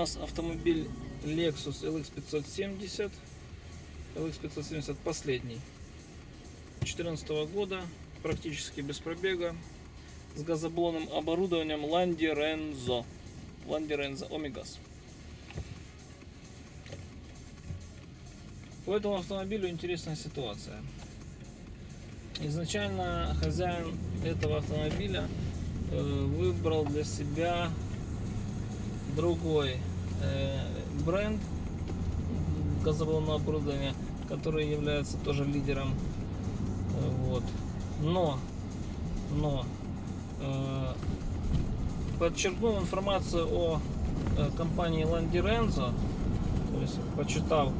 нас автомобиль Lexus LX 570. LX 570 последний. 2014 года, практически без пробега, с газоблонным оборудованием Landi Renzo. Landi Renzo Omegaz. По этому автомобилю интересная ситуация. Изначально хозяин этого автомобиля э, выбрал для себя другой бренд газоблонного оборудования, который является тоже лидером. Э, Вот. Но, но э, подчеркнул информацию о э, компании Landi Renzo, то есть почитав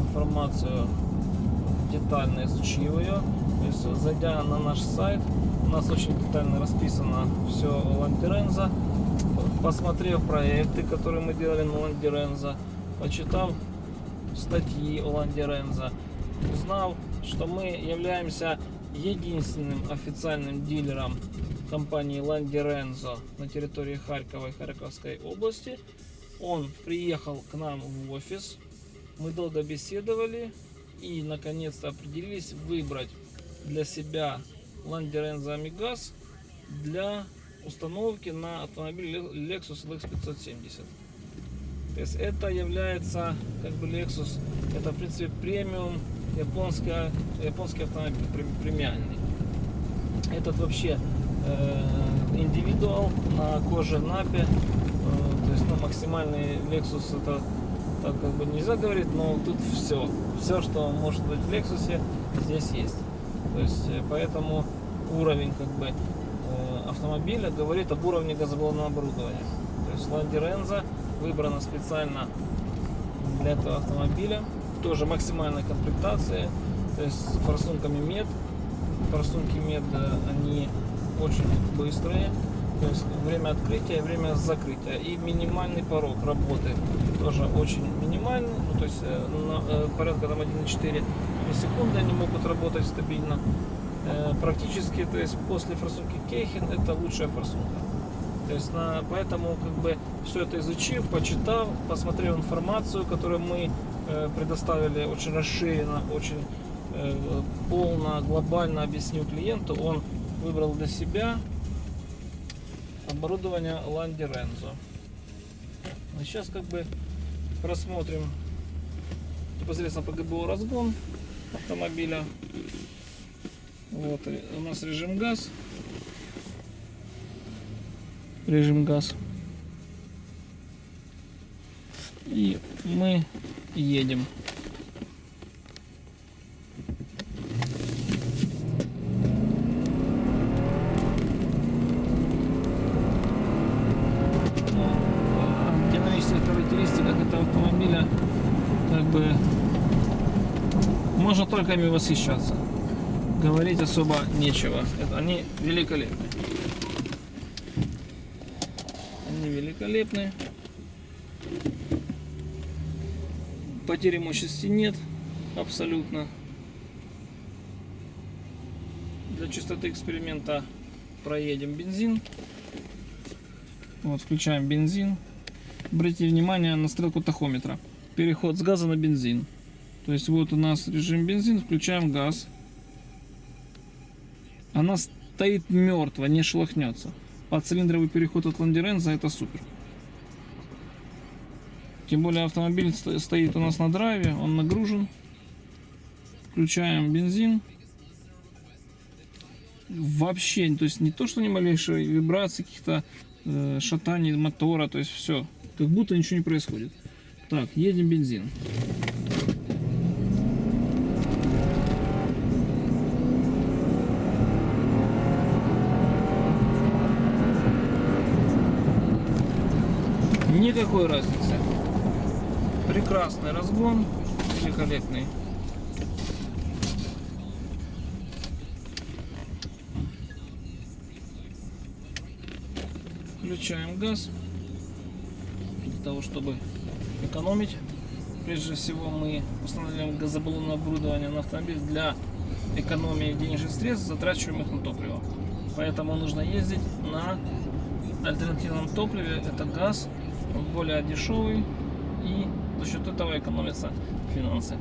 информацию детально изучив ее, то есть зайдя на наш сайт, у нас очень детально расписано все о Landi Renzo, посмотрев проекты, которые мы делали на Ланди Рензо, почитав статьи о Ланди Рензо, узнал, что мы являемся единственным официальным дилером компании Ланди Рензо на территории Харькова и Харьковской области. Он приехал к нам в офис, мы долго беседовали и наконец-то определились выбрать для себя Ланди Рензо Амигаз для установки на автомобиль Lexus LX 570. То есть это является как бы Lexus, это в принципе премиум японский, японский автомобиль, прем- премиальный. Этот вообще э, индивидуал на коже напе, э, то есть ну, максимальный Lexus это так как бы нельзя говорить, но тут все, все, что может быть в Lexus, здесь есть. То есть э, поэтому уровень как бы автомобиля говорит об уровне газоблонного оборудования. То есть Landi Renzo выбрана специально для этого автомобиля. Тоже максимальной комплектации. То есть с форсунками мед. Форсунки мед э, они очень быстрые. То есть время открытия и время закрытия. И минимальный порог работы тоже очень минимальный. Ну, то есть э, на, э, порядка там 1,4 секунды они могут работать стабильно. Э, практически, то есть после форсунки Кейхен это лучшая форсунка. То есть на, поэтому как бы все это изучив, почитав, посмотрев информацию, которую мы э, предоставили очень расширенно, очень э, полно, глобально объяснил клиенту, он выбрал для себя оборудование Renzo. А сейчас как бы просмотрим непосредственно по ГБО разгон автомобиля. Вот у нас режим газ. Режим газ. И мы едем. Только ими восхищаться говорить особо нечего. Это, они великолепны. Они великолепны. Потери мощности нет. Абсолютно. Для чистоты эксперимента проедем бензин. Вот, включаем бензин. Обратите внимание на стрелку тахометра. Переход с газа на бензин. То есть вот у нас режим бензин, включаем газ. Она стоит мертво, не шелохнется. Подцилиндровый переход от Ландеренза это супер. Тем более автомобиль сто- стоит у нас на драйве, он нагружен. Включаем бензин. Вообще, то есть не то, что ни малейшей вибрации, каких-то э, шатаний мотора, то есть все. Как будто ничего не происходит. Так, едем бензин. Никакой разницы. Прекрасный разгон, великолепный. Включаем газ для того, чтобы экономить. Прежде всего мы устанавливаем газобаллонное оборудование на автомобиль для экономии денежных средств, затрачиваемых на топливо. Поэтому нужно ездить на альтернативном топливе. Это газ более дешевый и за счет этого экономятся финансы.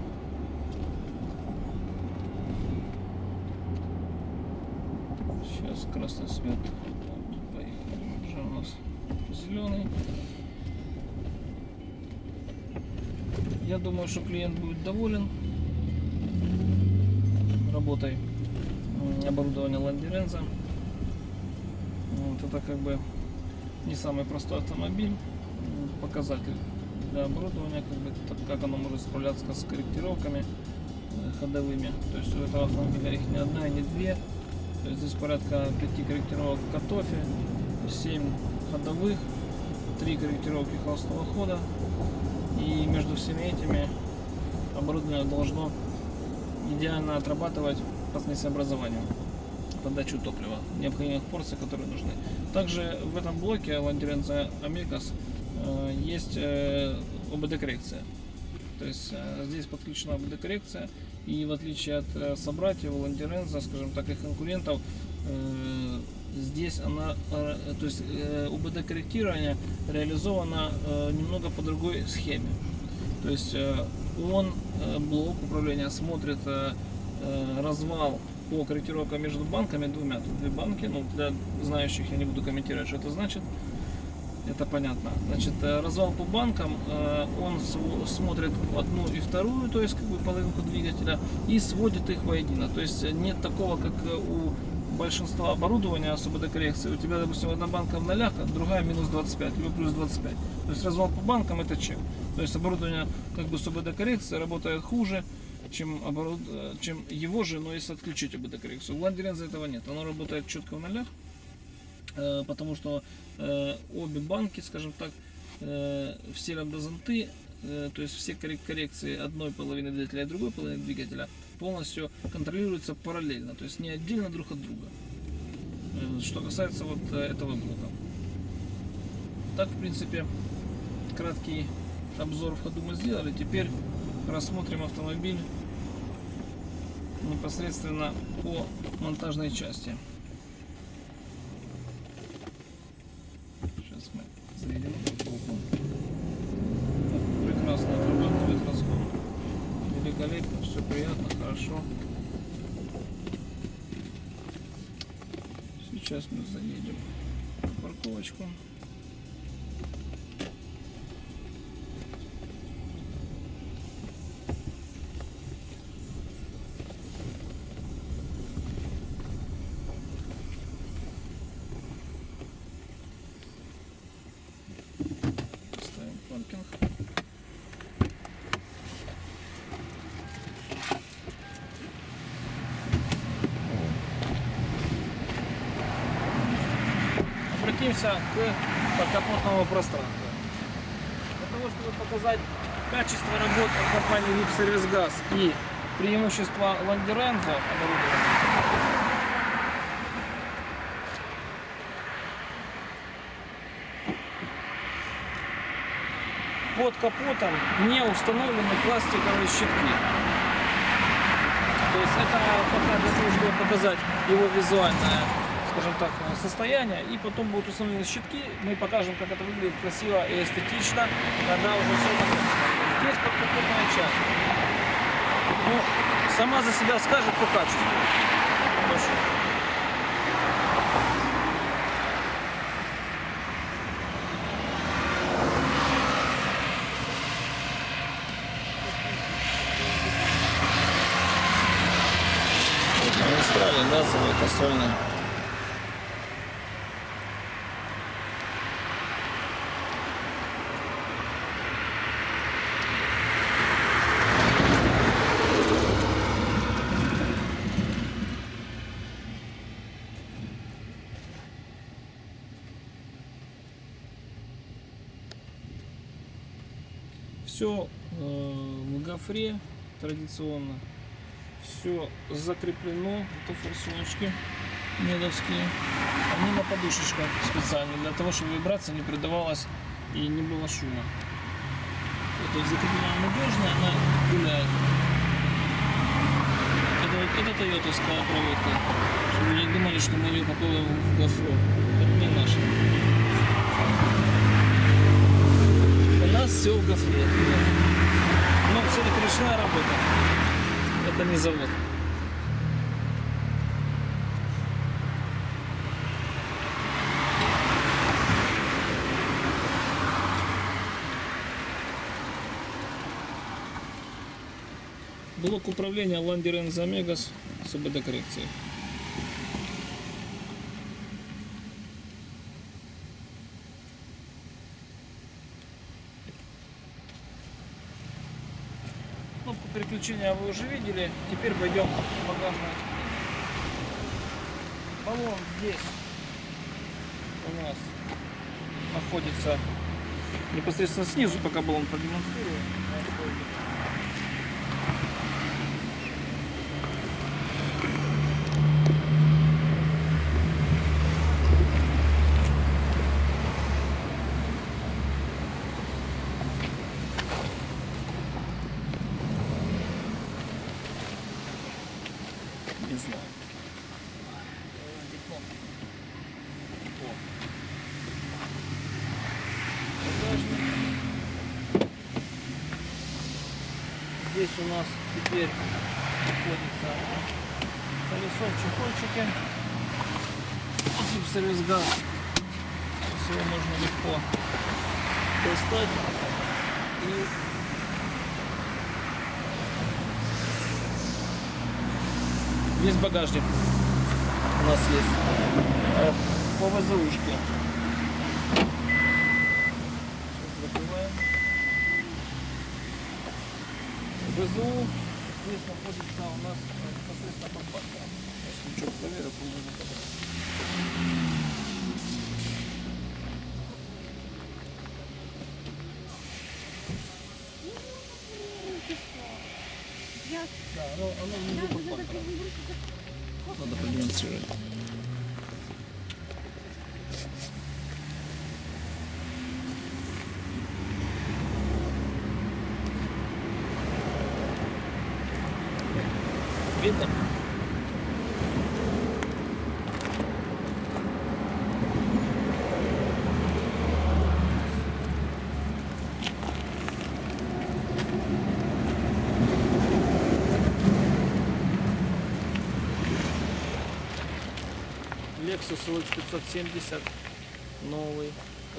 Сейчас красный свет. Уже у нас зеленый. Я думаю, что клиент будет доволен работой оборудования Ландеренза. Вот, это как бы не самый простой автомобиль, показатель для оборудования, как, бы, как оно может справляться с корректировками э, ходовыми. То есть у этого автомобиля их не одна и не две. То есть здесь порядка пяти корректировок катофе, 7 ходовых, 3 корректировки холостого хода. И между всеми этими оборудование должно идеально отрабатывать по смесеобразованию подачу топлива, необходимых порций, которые нужны. Также в этом блоке Landirenza Amigos есть э, ОБД-коррекция. То есть э, здесь подключена ОБД-коррекция, и в отличие от э, собратьев Landirenza, скажем так, их конкурентов, э, здесь она, э, то есть э, УБД-корректирование реализовано э, немного по другой схеме. То есть э, он, э, блок управления, смотрит э, э, развал по корректировкам между банками двумя. Тут две банки, ну для знающих я не буду комментировать, что это значит. Это понятно. Значит, э, развал по банкам, э, он смотрит одну и вторую, то есть как бы половинку двигателя, и сводит их воедино. То есть э, нет такого, как у большинства оборудования с ОБД-коррекцией. У тебя, допустим, одна банка в нолях, а другая минус 25, либо плюс 25. То есть развал по банкам это чек. То есть оборудование как бы с ОБД-коррекцией работает хуже, чем, оборуд... чем его же, но если отключить ОБД-коррекцию. У Ландеренза этого нет. Оно работает четко в нолях, потому что э, обе банки, скажем так, э, все лямбда-зонты, э, то есть все коррек- коррекции одной половины двигателя и другой половины двигателя полностью контролируются параллельно, то есть не отдельно друг от друга. Э, Что касается вот э, этого блока. Так, в принципе, краткий обзор в ходу мы сделали. Теперь рассмотрим автомобиль непосредственно по монтажной части. Сейчас Прекрасно отрабатывает разгон. Великолепно, все приятно, хорошо. Сейчас мы заедем в парковочку. Обратимся к подкапотному пространству. Для того, чтобы показать качество работы компании VIP Service Gas и преимущества оборудования, под капотом не установлены пластиковые щитки. То есть это пока для того, чтобы показать его визуальное, скажем так, состояние. И потом будут установлены щитки. Мы покажем, как это выглядит красиво и эстетично, когда уже все. Здесь подкапотная часть. Ну, сама за себя скажет по качеству. Хорошо. Магистрали газовые, кассольные. Все в гофре традиционно. Все закреплено. Это форсуночки медовские. Они на подушечках специально, для того, чтобы вибрация не передавалась и не было шума. Это закреплена надежно, она гуляет. Это, вот- это тойотовская проводка. Чтобы вы не думали, что мы ее попали в гофру. Это не наша. Поселка свет. нет. Но все-таки ручная работа. Это не завод. Блок управления Lander Zamegas с ОБД коррекцией. Ну, переключения вы уже видели. Теперь пойдем в багажное. Баллон здесь у нас находится непосредственно снизу, пока баллон продемонстрирую. Не знаю. Здесь у нас теперь находится колесо в чехольчике. И сервис газ. Его можно легко достать и Весь багажник у нас есть. Э, По ВЗУшке. Сейчас закрываем. ВЗУ здесь находится у нас э, непосредственно под баком. Лучок проверю, по-моему, Надо продемонстрировать. Видно? LX 570 новый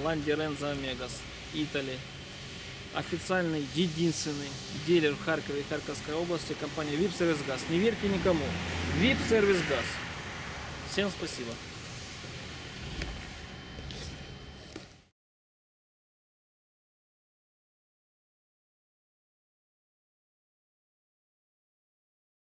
Land Renza Megas Italy. Официальный единственный дилер в Харькове и Харьковской области компания VIP Service Gas. Не верьте никому. VIP Service Gas. Всем спасибо